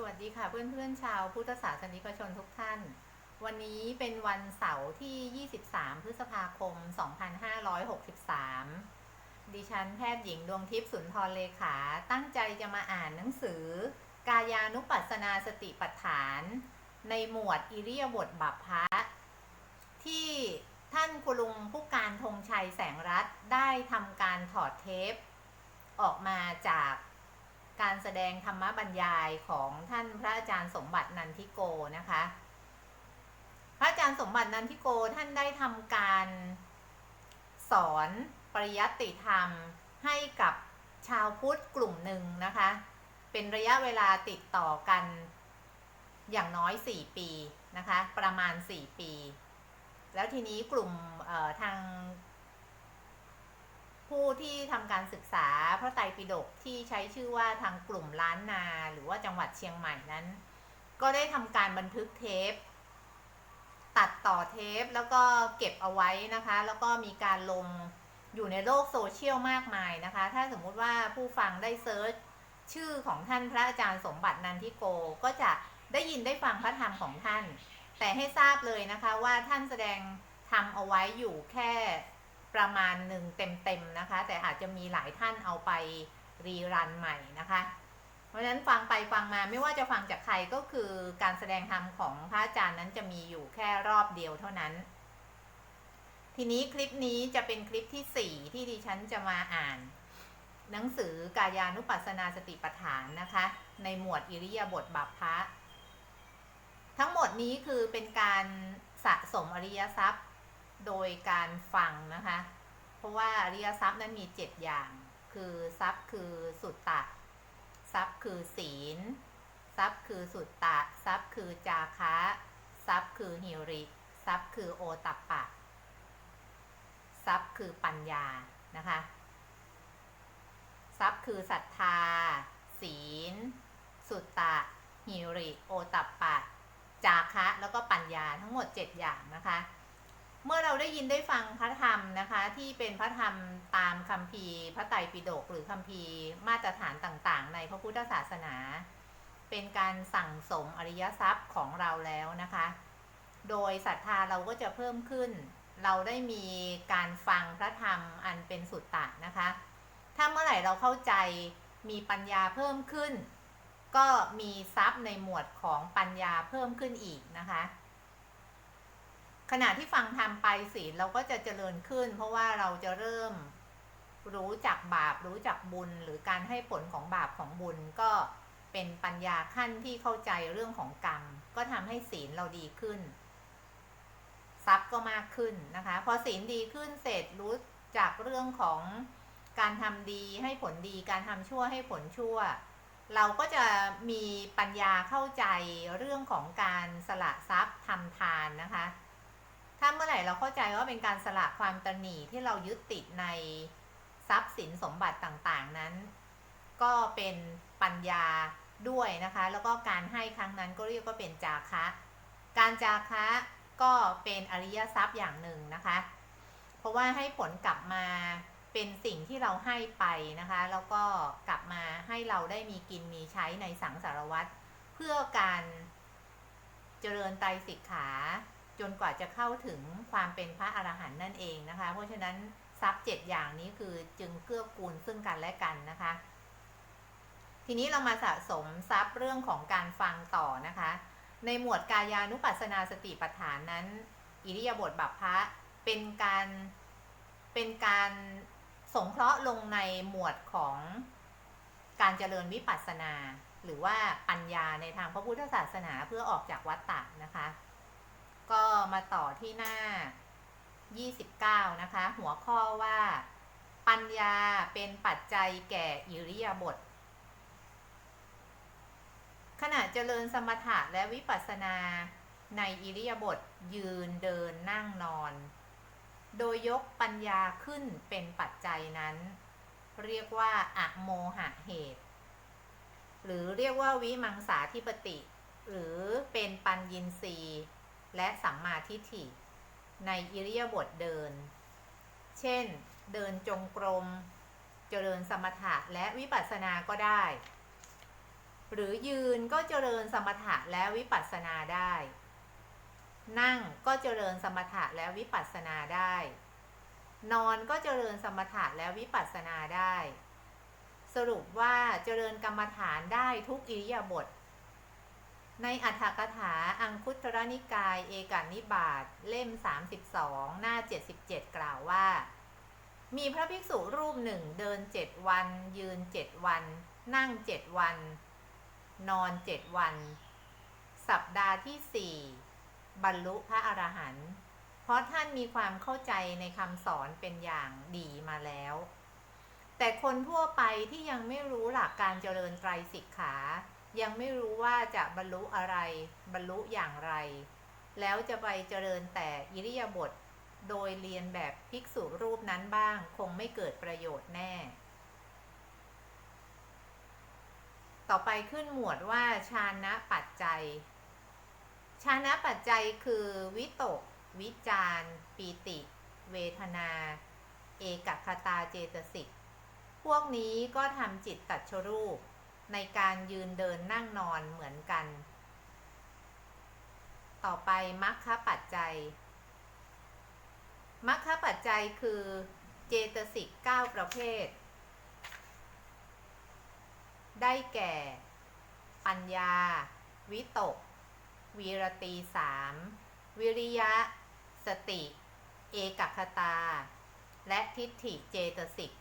สวัสดีค่ะเพื่อนๆชาวพุทธศาสนิกชนทุกท่าน วันนี้เป็นวันเสาร์ที่ 23 พฤษภาคม 2563 ดิฉันแพทย์หญิงดวงทิพย์สุนทรเลขา ตั้งใจจะมาอ่านหนังสือ กายานุปัสสนาสติปัฏฐาน ในหมวดอิริยาบถบัพพะที่ท่านกุลุงผู้การธงชัยแสงรัตได้ทำการถอดเทป ออกมาจาก การแสดงธรรมบรรยายของท่านพระอาจารย์สมบัตินันทิโกนะคะ พระอาจารย์สมบัตินันทิโกท่านได้ทำการสอนปริยัติธรรมให้กับชาวพุทธกลุ่มหนึ่งนะคะ เป็นระยะเวลาติดต่อกันอย่างน้อย 4 ปีนะคะ ประมาณ 4 ปี แล้วทีนี้กลุ่มทาง ผู้ที่ทำการศึกษาพระไตรปิฎกที่ใช้ชื่อว่าทางกลุ่มล้านนา หรือว่าจังหวัดเชียงใหม่นั้น ก็ได้ทำการบันทึกเทป ตัดต่อเทปแล้วก็เก็บเอาไว้นะคะ แล้วก็มีการลงอยู่ในโลกโซเชียลมากมายนะคะ ถ้าสมมุติว่าผู้ฟังได้เซิร์ชชื่อของท่านพระอาจารย์สมบัตินันทิโก ก็จะได้ยินได้ฟังพระธรรมของท่าน แต่ให้ทราบเลยนะคะว่าท่านแสดงทำเอาไว้อยู่แค่ ประมาณหนึ่งเต็มๆนะคะ แต่อาจจะมีหลายท่านเอาไปรีรันใหม่นะคะ เพราะฉะนั้นฟังไปฟังมาไม่ว่าจะฟังจากใครก็คือการแสดงธรรมของพระอาจารย์นั้นจะมีอยู่แค่รอบเดียวเท่านั้น ทีนี้คลิปนี้จะเป็นคลิปที่ 4 ที่ดิฉันจะมาอ่าน หนังสือกายานุปัสสนาสติปัฏฐานนะคะ ในหมวดอิริยาบถบัพพะทั้งหมดนี้คือเป็นการสะสมอริยทรัพย์ โดยการฟังนะคะ เพราะว่าอริยทรัพย์นั้นมี7อย่าง คือทรัพย์คือสุตตะ ทรัพย์คือศีล ทรัพย์คือสุตตะ ทรัพย์คือจาคะ ทรัพย์คือหิริ ทรัพย์คือโอตัปปะ ทรัพย์คือปัญญา นะคะ ทรัพย์คือศรัทธา ศีล สุตตะ หิริ โอตัปปะ จาคะ แล้วก็ปัญญาทั้งหมด 7 อย่างนะคะ เมื่อเราได้ยินได้ฟังพระธรรมนะคะ ที่เป็นพระธรรมตามคัมภีร์พระไตรปิฎกหรือคัมภีร์มาตรฐานต่างๆ ในพระพุทธศาสนา เป็นการสั่งสมอริยทรัพย์ของเราแล้วนะคะ โดยศรัทธาเราก็จะเพิ่มขึ้น เราได้มีการฟังพระธรรมอันเป็นสุตตะนะคะ ถ้าเมื่อไหร่เราเข้าใจมีปัญญาเพิ่มขึ้น ก็มีทรัพย์ในหมวดของปัญญาเพิ่มขึ้นอีกนะคะ ขณะที่ฟังธรรมไปศีลเราก็จะเจริญขึ้น เพราะว่าเราจะเริ่มรู้จักบาปรู้จักบุญ หรือการให้ผลของบาปของบุญก็เป็นปัญญาขั้นที่เข้าใจเรื่องของกรรม ก็ทำให้ศีลเราดีขึ้น ทรัพย์ก็มากขึ้นนะคะ พอศีลดีขึ้นเสร็จรู้จากเรื่องของการทำดีให้ผลดีการทำชั่วให้ผลชั่ว เราก็จะมีปัญญาเข้าใจเรื่องของการสละทรัพย์ทำทานนะคะ ถ้าเมื่อไหร่เราเข้าใจว่าเป็นการสละความตนีที่เรายึดติดในทรัพย์สินสมบัติต่างๆนั้น ก็เป็นปัญญาด้วยนะคะ แล้วก็การให้ครั้งนั้นก็เรียกว่าเป็นจาคะ การจาคะก็เป็นอริยทรัพย์อย่างหนึ่งนะคะ เพราะว่าให้ผลกลับมาเป็นสิ่งที่เราให้ไปนะคะ แล้วก็กลับมาให้เราได้มีกินมีใช้ในสังสารวัตรเพื่อการเจริญไตรสิกขา จนกว่าจะเข้าถึงความเป็นพระอรหันต์นั่นเองนะคะ เพราะฉะนั้นทรัพย์เจ็ดอย่างนี้คือจึงเกื้อกูลซึ่งกันและกันนะคะ ทีนี้เรามาสะสมทรัพย์เรื่องของการฟังต่อนะคะ ในหมวดกายานุปัสสนาสติปัฏฐานนั้น อิริยาบถบัพพะเป็นการเป็นการสงเคราะห์ลงในหมวดของการเจริญวิปัสสนา หรือว่าปัญญาในทางพระพุทธศาสนาเพื่อออกจากวัฏฏะนะคะ ก็มาต่อที่หน้า 29 นะคะ หัวข้อว่า ปัญญาเป็นปัจจัยแก่อิริยาบถขณะเจริญสมถะและวิปัสสนาในอิริยาบถยืนเดินนั่งนอน โดยยกปัญญาขึ้นเป็นปัจจัยนั้น เรียกว่าอะโมหะเหตุ หรือเรียกว่าวิมังสาธิปติ หรือเป็นปัญญินรีย์ และสัมมาทิฏฐิ ในอิริยาบถเดิน เช่น เดินจงกรม เจริญสมถะและวิปัสสนาก็ได้ หรือยืนก็เจริญสมถะและวิปัสสนาได้ นั่งก็เจริญสมถะและวิปัสสนาได้ นอนก็เจริญสมถะและวิปัสสนาได้ สรุปว่าเจริญกรรมฐานได้ทุกอิริยาบถ ในอัฏฐกถาอังคุตรนิกาย เอกานิบาตเล่ม 32 หน้า 77 กล่าวว่า มีพระภิกษุรูปหนึ่งเดินเจ็ดวัน ยืนเจ็ดวัน นั่งเจ็ดวัน นอนเจ็ดวัน สัปดาห์ที่สี่บรรลุพระอรหันต์เพราะท่านมีความเข้าใจในคำสอนเป็นอย่างดีมาแล้ว แต่คนทั่วไปที่ยังไม่รู้หลักการเจริญไตรสิกขา ยังไม่รู้ว่าจะบรรลุอะไร บรรลุอย่างไร แล้วจะไปเจริญแต่อิริยาบถโดยเรียนแบบภิกษุรูปนั้นบ้าง คงไม่เกิดประโยชน์แน่ ต่อไปขึ้นหมวดว่าชานะปัจจัย ชานะปัจจัยคือ วิตก วิจารปีติ เวทนา เอกคตาเจตสิก พวกนี้ก็ทำจิตตัดชรูป ในการยืนเดินนั่งนอนเหมือนกัน ต่อไปมัคคะปัจจัย มัคคะปัจจัยคือเจตสิก9ประเภท ได้แก่ ปัญญา วิตก วีรตีสามวิริยะ สติ เอกคตา และทิฏฐิเจตสิก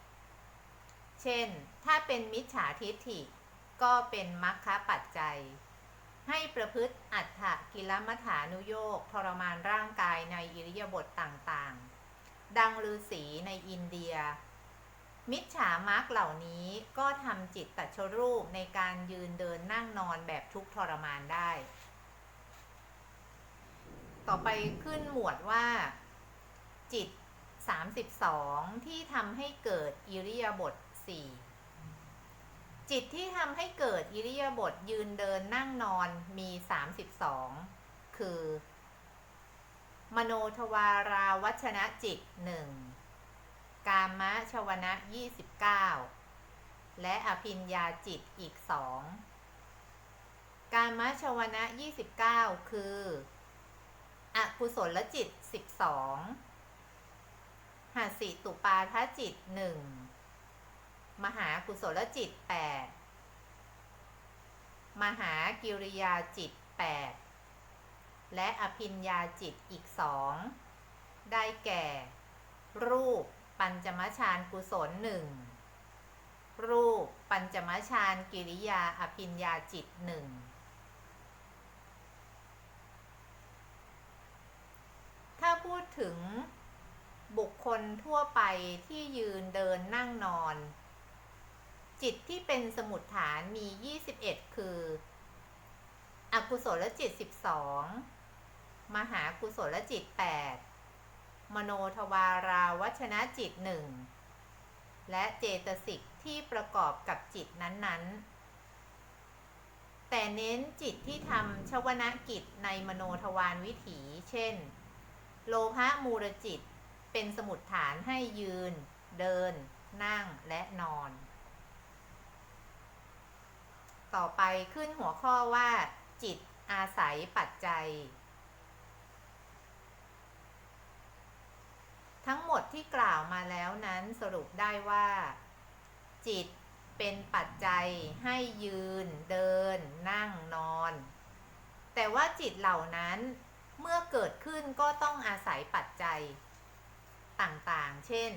เช่น ถ้าเป็นมิจฉาทิฏฐิ ก็เป็นมัคคปัจจัย ให้ประพฤติอัฏฐกิลมัฐานุโยกทรมานร่างกายในอิริยาบถต่างๆ ดังฤาษีในอินเดีย มิจฉามักเหล่านี้ก็ทำจิตตัชรูปในการยืนเดินนั่งนอนแบบทุกทรมานได้ ต่อไปขึ้นหมวดว่า จิต 32 ที่ทำให้เกิดอิริยาบถ4 จิตที่ทำให้เกิดอิริยาบถยืนเดินนั่งนอนมี32คือ มโนทวาราวัชนะจิตหนึ่งกามะชวนะ29และอภิญญาจิตอีกสองกามะชวนะ29คืออกุศลจิต12หาสิตุปาทจิตหนึ่ง มหากุศลจิต8มหากิริยาจิต8และอภิญญาจิตอีกสองได้แก่ รูปปัญจมฌานกุศลหนึ่งรูปปัญจมฌานกิริยาอภิญญาจิตหนึ่งถ้าพูดถึงบุคคลทั่วไปที่ยืนเดินนั่งนอน จิตที่เป็นสมุดฐานมี 21 คือ อกุศลจิต 12 มหากุศลจิต 8 มโนทวาราวัชนะจิตหนึ่งและเจตสิกที่ประกอบกับจิตนั้นๆ แต่เน้นจิตที่ทำชวนกิจในมโนทวารวิถี เช่น โลภะมูรจิตเป็นสมุดฐานให้ยืน เดิน นั่งและนอน ต่อไปขึ้นหัวข้อว่า จิตอาศัยปัจจัย ทั้งหมดที่กล่าวมาแล้วนั้นสรุปได้ว่า จิตเป็นปัจจัยให้ยืน เดิน นั่งนอน แต่ว่าจิตเหล่านั้นเมื่อเกิดขึ้นก็ต้องอาศัยปัจจัย ต่างๆ เช่น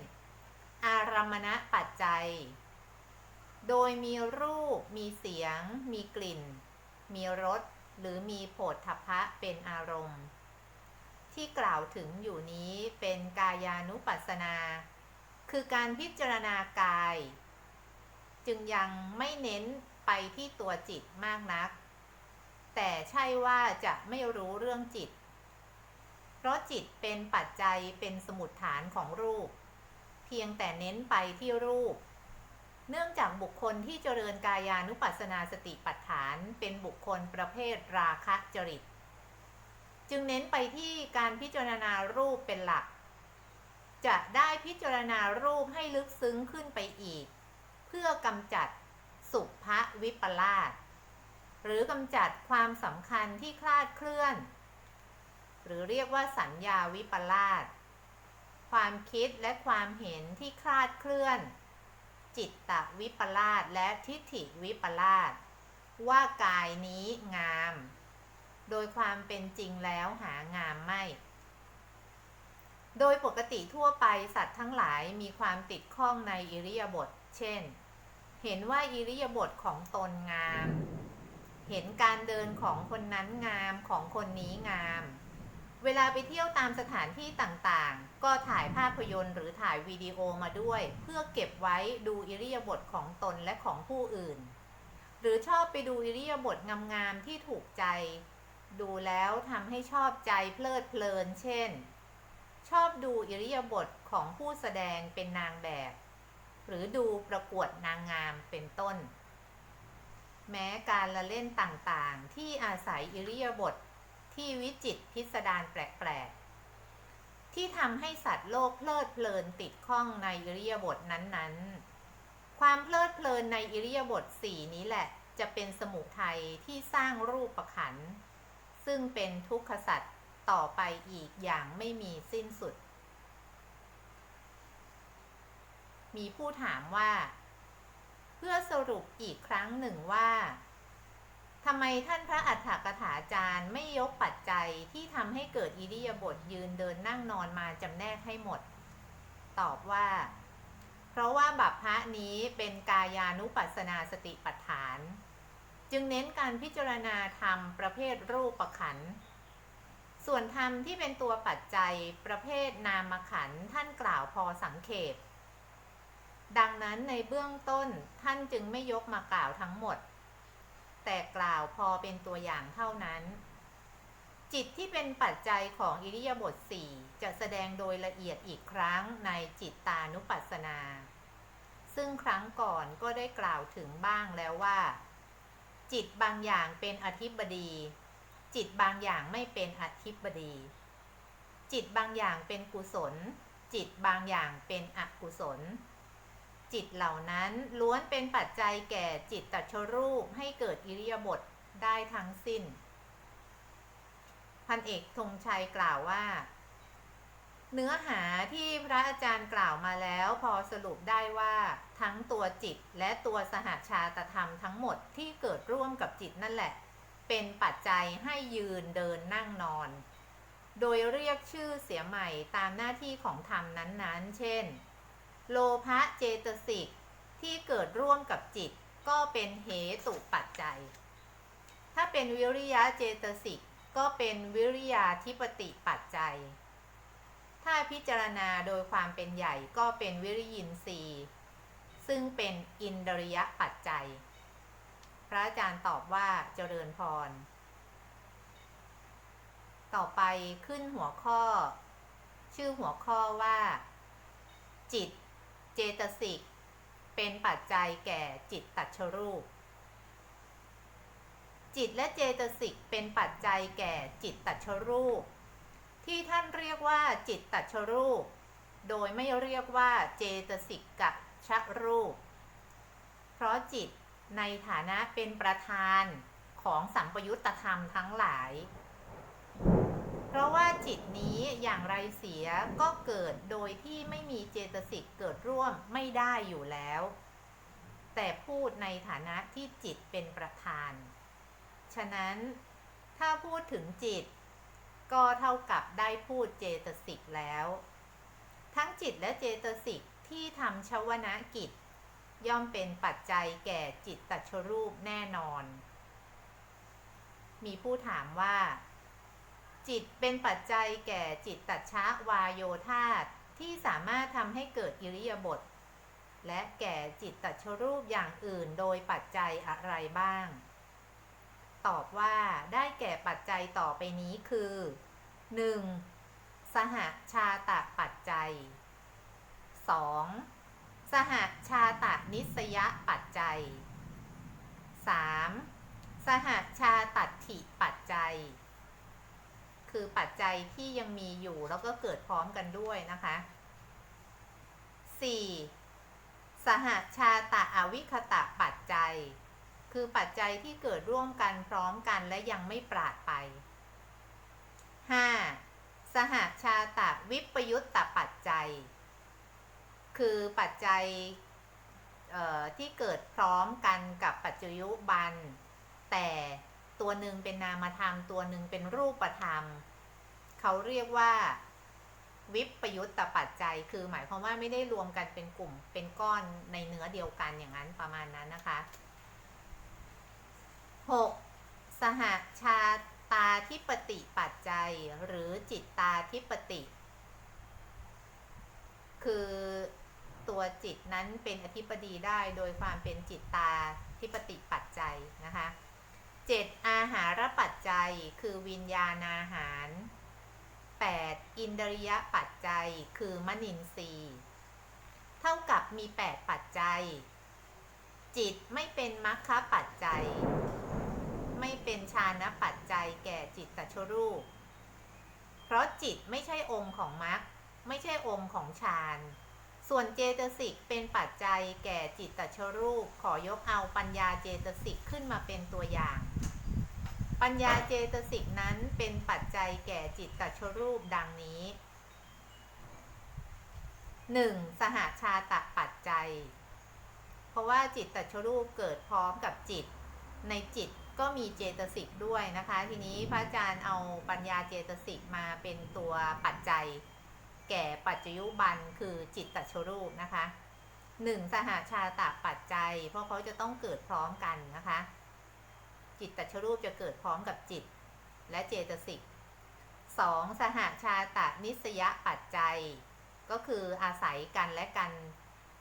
อารมณปัจจัย โดยมีรูป มีเสียง มีกลิ่น มีรส หรือมีโผฏฐัพพะเป็นอารมณ์ ที่กล่าวถึงอยู่นี้เป็นกายานุปัสสนา คือการพิจารณากาย จึงยังไม่เน้นไปที่ตัวจิตมากนัก แต่ใช่ว่าจะไม่รู้เรื่องจิต เพราะจิตเป็นปัจจัยเป็นสมุดฐานของรูป เพียงแต่เน้นไปที่รูป เนื่องจากบุคคลที่เจริญกายานุปัสสนาสติปัฏฐาน เป็นบุคคลประเภทราคะจริต จึงเน้นไปที่การพิจารณารูปเป็นหลัก จะได้พิจารณารูปให้ลึกซึ้งขึ้นไปอีก เพื่อกำจัดสุภวิปลาสหรือกำจัดความสำคัญที่คลาดเคลื่อน หรือเรียกว่าสัญญาวิปลาสความคิดและความเห็นที่คลาดเคลื่อน จิตตวิปลาสและทิฏฐิวิปลาสว่ากายนี้งาม โดยความเป็นจริงแล้วหางามไม่ โดยปกติทั่วไปสัตว์ทั้งหลายมีความติดข้องในอิริยาบถเช่น เห็นว่าอิริยาบถของตนงาม เห็นการเดินของคนนั้นงามของคนนี้งาม ลาไปเที่ยวตามสถานที่ต่างๆ ก็ถ่ายภาพยนตร์หรือถ่ายวิดีโอมาด้วย เพื่อเก็บไว้ดูอิริยาบถของตนและของผู้อื่น หรือชอบไปดูอิริยาบถงามๆที่ถูกใจ ดูแล้วทำให้ชอบใจเพลิดเพลิน เช่น ชอบดูอิริยาบถของผู้แสดงเป็นนางแบบ หรือดูประกวดนางงามเป็นต้น แม้การละเล่นต่างๆ ที่อาศัยอิริยาบถ ที่วิจิตพิสดารแปลกๆ ที่ทำให้สัตว์โลกเพลิดเพลินติดข้องในอิริยาบถนั้นๆ ความเพลิดเพลินในอิริยาบถสี่นี้แหละ จะเป็นสมุทัยที่สร้างรูปประขัน ซึ่งเป็นทุกขสัตว์ต่อไปอีกอย่างไม่มีสิ้นสุด มีผู้ถามว่า เพื่อสรุปอีกครั้งหนึ่งว่า ทำไมท่านพระอัฏฐกถาจารย์ไม่ยกปัจจัยที่ทำให้เกิดอิริยาบถยืนเดินนั่งนอนมาจำแนกให้หมด ตอบว่า เพราะว่าบัพพะนี้เป็นกายานุปัสนาสติปัฏฐาน จึงเน้นการพิจารณาธรรมประเภทรูปปขันธ์ส่วนธรรมที่เป็นตัวปัจจัยประเภทนามขันธ์ท่านกล่าวพอสังเขปดังนั้นในเบื้องต้นท่านจึงไม่ยกมากล่าวทั้งหมด แต่กล่าวพอเป็นตัวอย่างเท่านั้น จิตที่เป็นปัจจัยของอิริยาบถสี่จะแสดงโดยละเอียดอีกครั้งในจิตตานุปัสสนา ซึ่งครั้งก่อนก็ได้กล่าวถึงบ้างแล้วว่า จิตบางอย่างเป็นอธิบดี จิตบางอย่างไม่เป็นอธิบดี จิตบางอย่างเป็นกุศล จิตบางอย่างเป็นอกุศล จิตเหล่านั้นล้วนเป็นปัจจัยแก่จิตตัชรูปให้เกิดอิริยาบถได้ทั้งสิ้น พันเอกธงชัยกล่าวว่า เนื้อหาที่พระอาจารย์กล่าวมาแล้วพอสรุปได้ว่า ทั้งตัวจิตและตัวสหชาตธรรมทั้งหมดที่เกิดร่วมกับจิตนั่นแหละ เป็นปัจจัยให้ยืนเดินนั่งนอน โดยเรียกชื่อเสียใหม่ตามหน้าที่ของธรรมนั้นๆ เช่น โลภะเจตสิกที่เกิดร่วมกับจิต ก็เป็นเหตุปัจจัย ถ้าเป็นวิริยะเจตสิกก็เป็นวิริยาธิปติปัจจัย ถ้าพิจารณาโดยความเป็นใหญ่ก็เป็นวิริยินทรีย์ซึ่งเป็นอินทริยปัจจัย พระอาจารย์ตอบว่าเจริญพร ต่อไปขึ้นหัวข้อ ชื่อหัวข้อว่า จิต จตสิก เป็นปัจจัยแก่จิตตัชรูป จิตและเจตสิกเป็นปัจจัยแก่จิตตัชรูป ที่ท่านเรียกว่าจิตตัชรูป โดยไม่เรียกว่าเจตสิกกับชรูป เพราะจิตในฐานะเป็นประธานของสัมปยุตธรรมทั้งหลาย เพราะว่าจิตนี้อย่างไรเสียก็เกิดโดยที่ไม่มีเจตสิกเกิดร่วมไม่ได้อยู่แล้ว แต่พูดในฐานะที่จิตเป็นประธาน ฉะนั้นถ้าพูดถึงจิต ก็เท่ากับได้พูดเจตสิกแล้ว ทั้งจิตและเจตสิกที่ทำชวนากิจ ย่อมเป็นปัจจัยแก่จิตตัชรูปแน่นอน มีผู้ถามว่า จิตเป็นปัจจัยแก่จิตตัชะวายโยธาตที่สามารถทำให้เกิดอิริยาบถและแก่จิตตัชรูปอย่างอื่นโดยปัจจัยอะไรบ้าง ตอบว่าได้แก่ปัจจัยต่อไปนี้คือ 1. สหชาตะปัจจัย 2. สหชาตะนิสยปัจจัย 3. สหชาตัดถิปัจจัย คือปัจจัยที่ยังมีอยู่แล้วก็เกิดพร้อมกันด้วยนะคะ 4. สหชาตะอวิคตะปัจจัย คือปัจจัยที่เกิดร่วมกันพร้อมกันและยังไม่ปราดไป 5. สหชาตะวิปยุตตปัจจัย คือปัจจัยที่เกิดพร้อมกันกับปัจจุบัน แต่ ตัวหนึ่งเป็นนามธรรม ตัวหนึ่งเป็นรูปธรรม เขาเรียกว่าวิปยุตตปัจจัย คือหมายความว่าไม่ได้รวมกันเป็นกลุ่มเป็นก้อนในเนื้อเดียวกันอย่างนั้นประมาณนั้นนะคะ 6. สหชาตาทิปติปัจจัย หรือจิตตาทิปติ คือตัวจิตนั้นเป็นอธิปดีได้โดยความเป็นจิตตาทิปติปัจจัยนะคะ 7. อาหารปัจจัยคือวิญญาณอาหาร 8. อินทรียปัจจัยคือมนินทรีย์ เท่ากับมี 8 ปัจจัย จิตไม่เป็นมรรคปัจจัย ไม่เป็นฌานปัจจัยแก่จิตตชรูป เพราะจิตไม่ใช่องค์ของมรรคไม่ใช่องค์ของฌาน ส่วนเจตสิกเป็นปัจจัยแก่จิตตชรูป ขอยกเอาปัญญาเจตสิกขึ้นมาเป็นตัวอย่าง ปัญญาเจตสิกนั้นเป็นปัจจัยแก่จิตตชรูปดังนี้ 1. สหชาตปัจจัย เพราะว่าจิตตชรูปเกิดพร้อมกับจิต ในจิตก็มีเจตสิกด้วยนะคะ ทีนี้พระอาจารย์เอาปัญญาเจตสิกมาเป็นตัวปัจจัย แก่ปัจจยุบันคือจิตตชรูปนะคะหนึ่งสหชาตปัจจัย เพราะเขาจะต้องเกิดพร้อมกันนะคะ จิตตชรูปจะเกิดพร้อมกับจิต และเจตสิกสองสหชาตนิสยปัจจัย ก็คืออาศัยกันและกัน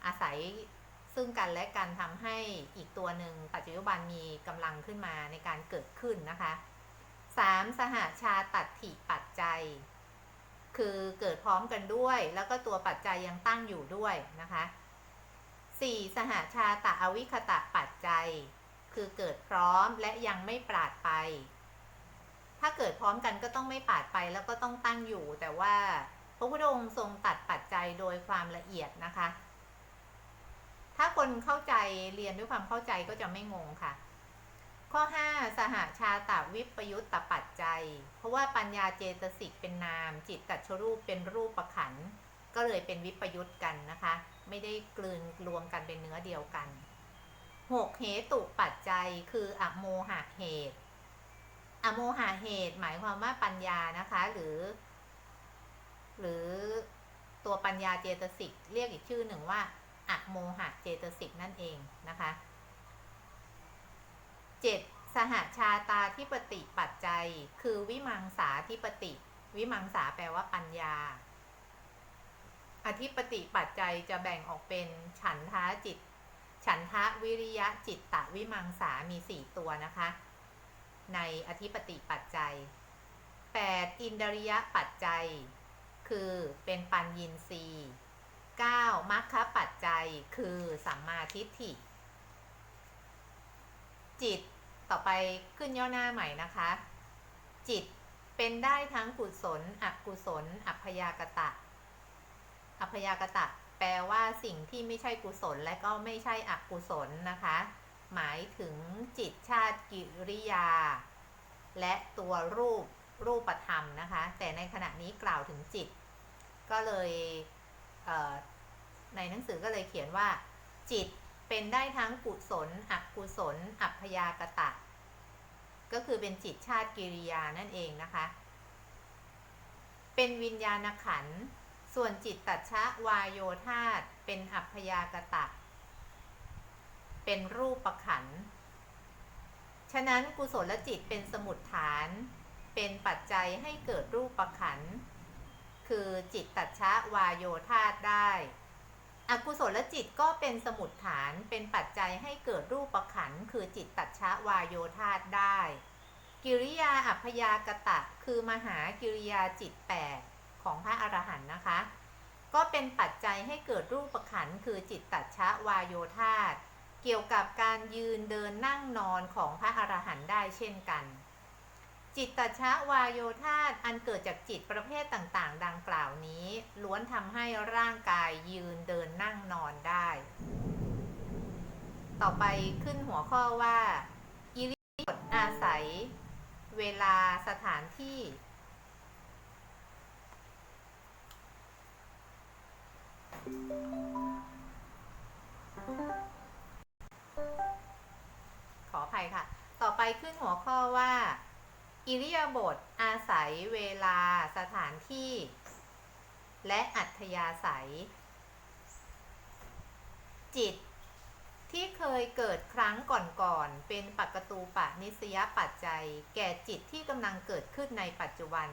อาศัยซึ่งกันและกันทำให้อีกตัวหนึ่งปัจจุบันมีกำลังขึ้นมาในการเกิดขึ้นนะคะ 3. สหชาตัดถิปัจจัย คือเกิดพร้อมกันด้วย แล้วก็ตัวปัจจัยยังตั้งอยู่ด้วยนะคะ 4. สหชาตะอวิคตะปัจจัย คือเกิดพร้อมและยังไม่ปราดไป ถ้าเกิดพร้อมกันก็ต้องไม่ปราดไปแล้วก็ต้องตั้งอยู่ แต่ว่าพระพุทธองค์ทรงตัดปัจจัยโดยความละเอียดนะคะ ถ้าคนเข้าใจเรียนด้วยความเข้าใจก็จะไม่งงค่ะ ข้อ 5 สหชาตวิปยุตตปัจจัย เพราะว่าปัญญาเจตสิกเป็นนาม จิตตัชรูปเป็นรูปประขัน ก็เลยเป็นวิปยุตกันนะคะ ไม่ได้กลืนรวมกันเป็นเนื้อเดียวกัน 6. เหตุปัจจัยคืออโมหะเหตุ อโมหะเหตุ หมายความว่าปัญญานะคะ หรือ หรือตัวปัญญาเจตสิกเรียกอีกชื่อหนึ่งว่าอโมหะเจตสิกนั่นเองนะคะ 7. สหชาตาทิปติปัจจัย คือวิมังสาทิปติ วิมังสาแปลว่าปัญญา อธิปติปัจจัยจะแบ่งออกเป็นฉันทะจิต ฉันทะวิริยะจิตตะวิมังสามี 4 ตัวนะคะ ในอธิปติปัจจัย 8. อินทริยะปัจจัย คือเป็นปัญญินทรีย์ 9. มัคคะปัจจัยคือสัมมาทิฏฐิ จิตต่อไปขึ้นย่อหน้าใหม่นะคะ จิตเป็นได้ทั้งกุศลอกุศล อัพยากตะ อัพยากตะ แปลว่าสิ่งที่ไม่ใช่กุศลและก็ไม่ใช่อกุศลนะคะ หมายถึงจิตชาติกิริยา และตัวรูปรูปธรรมนะคะ แต่ในขณะนี้กล่าวถึงจิต ก็เลยเในหนังสือก็เลยเขียนว่า จิต เป็นได้ทั้งกุศลอกุศล อัพยากตะ ก็คือเป็นจิตชาติกิริยานั่นเองนะคะ เป็นวิญญาณขันธ์ส่วนจิตตัชะวายโยธาตเป็นอัพยากตะ เป็นรูปประขันธ์ฉะนั้นกุศลจิตเป็นสมุดฐาน เป็นปัจจัยให้เกิดรูปประขันธ์คือจิตตัชชะวายโยธาตได้ อกุศลจิตก็เป็นสมุดฐานเป็นปัจจัยให้เกิดรูปประขันคือจิตตัชชะวายโยธาตได้ กิริยาอัพยากตะ คือมหากิริยาจิตแปดของพระอรหันต์นะคะ ก็เป็นปัจจัยให้เกิดรูปประขันคือจิตตัชชะวายโยธาตเกี่ยวกับการยืนเดินนั่งนอนของพระอรหันต์ได้เช่นกัน จิตตชะวายโยธาตอันเกิดจากจิตประเภทต่างๆ ดังกล่าวนี้ ล้วนทำให้ร่างกายยืนเดินนั่งนอนได้ ต่อไปขึ้นหัวข้อว่า อิริยาบถอาศัย เวลาสถานที่ ขออภัยค่ะ ต่อไปขึ้นหัวข้อว่า อิริยาบถอาศัยเวลาสถานที่ และอัธยาศัย จิต ที่เคยเกิดครั้งก่อนๆเป็นปักตูปะนิสยปัจจัย แก่จิตที่กำลังเกิดขึ้นในปัจจุบัน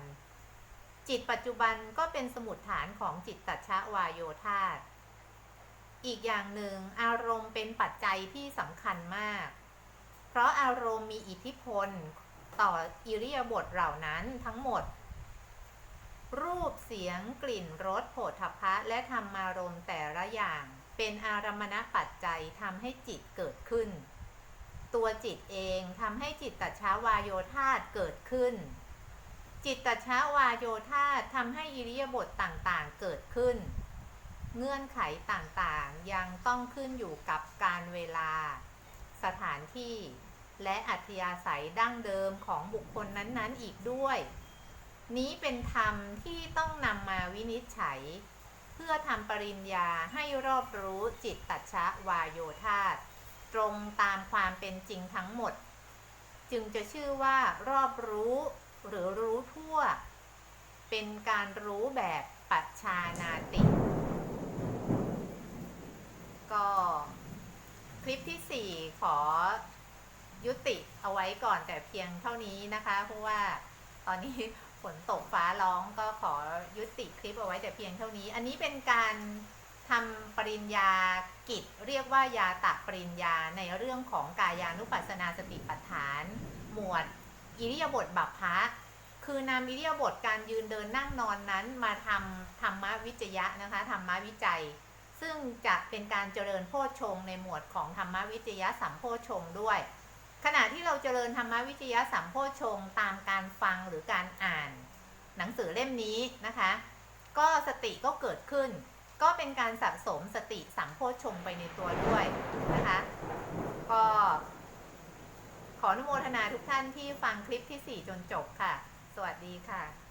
จิตปัจจุบันก็เป็นสมุดฐานของจิตตัชวายโยธาตอีกอย่างหนึ่งอารมณ์เป็นปัจจัยที่สำคัญมาก เพราะอารมณ์มีอิทธิพล ต่ออิริยาบถเหล่านั้นทั้งหมด รูปเสียงกลิ่นรสโผฏฐัพพะและธรรมารมณ์แต่ละอย่าง เป็นอารมณปัจจัยทำให้จิตเกิดขึ้น ตัวจิตเองทำให้จิตตัชาวายโยธาตเกิดขึ้น จิตตัชาวายโยธาตทำให้อิริยาบถต่างๆเกิดขึ้น เงื่อนไขต่างๆยังต้องขึ้นอยู่กับการเวลา สถานที่ และอัธยาศัยดั้งเดิมของบุคคลนั้นๆอีกด้วย นี้เป็นธรรมที่ต้องนำมาวินิจฉัย เพื่อทำปริญญาให้รอบรู้จิตตัชะวายโยธาตตรงตามความเป็นจริงทั้งหมด จึงจะชื่อว่ารอบรู้หรือรู้ทั่ว เป็นการรู้แบบปัจชานาติ ก็คลิปที่ 4 ขอ ยุติเอาไว้ก่อนแต่เพียงเท่านี้นะคะ เพราะว่าตอนนี้ฝนตกฟ้าร้องก็ขอยุติคลิปเอาไว้แต่เพียงเท่านี้ อันนี้เป็นการทำปริญญากิจเรียกว่ายาตะปริญญาในเรื่องของกายานุปัสสนาสติปัฏฐาน หมวดอิริยาบถบัพพะคือนำอิริยาบถการยืนเดินนั่งนอนนั้นมาทำธรรมวิจยะนะคะธรรมวิจัย ซึ่งจะเป็นการเจริญโพชฌงในหมวดของธรรมวิจยะสัมโพชฌงด้วย ขณะที่เราเจริญธรรมวิจยะสัมโพชงตามการฟังหรือการอ่าน หนังสือเล่มนี้นะคะ ก็สติก็เกิดขึ้น ก็เป็นการสะสมสติสัมโพชงไปในตัวด้วยนะคะ ก็ขออนุโมทนาทุกท่านที่ฟังคลิปที่ 4 จนจบค่ะ สวัสดีค่ะ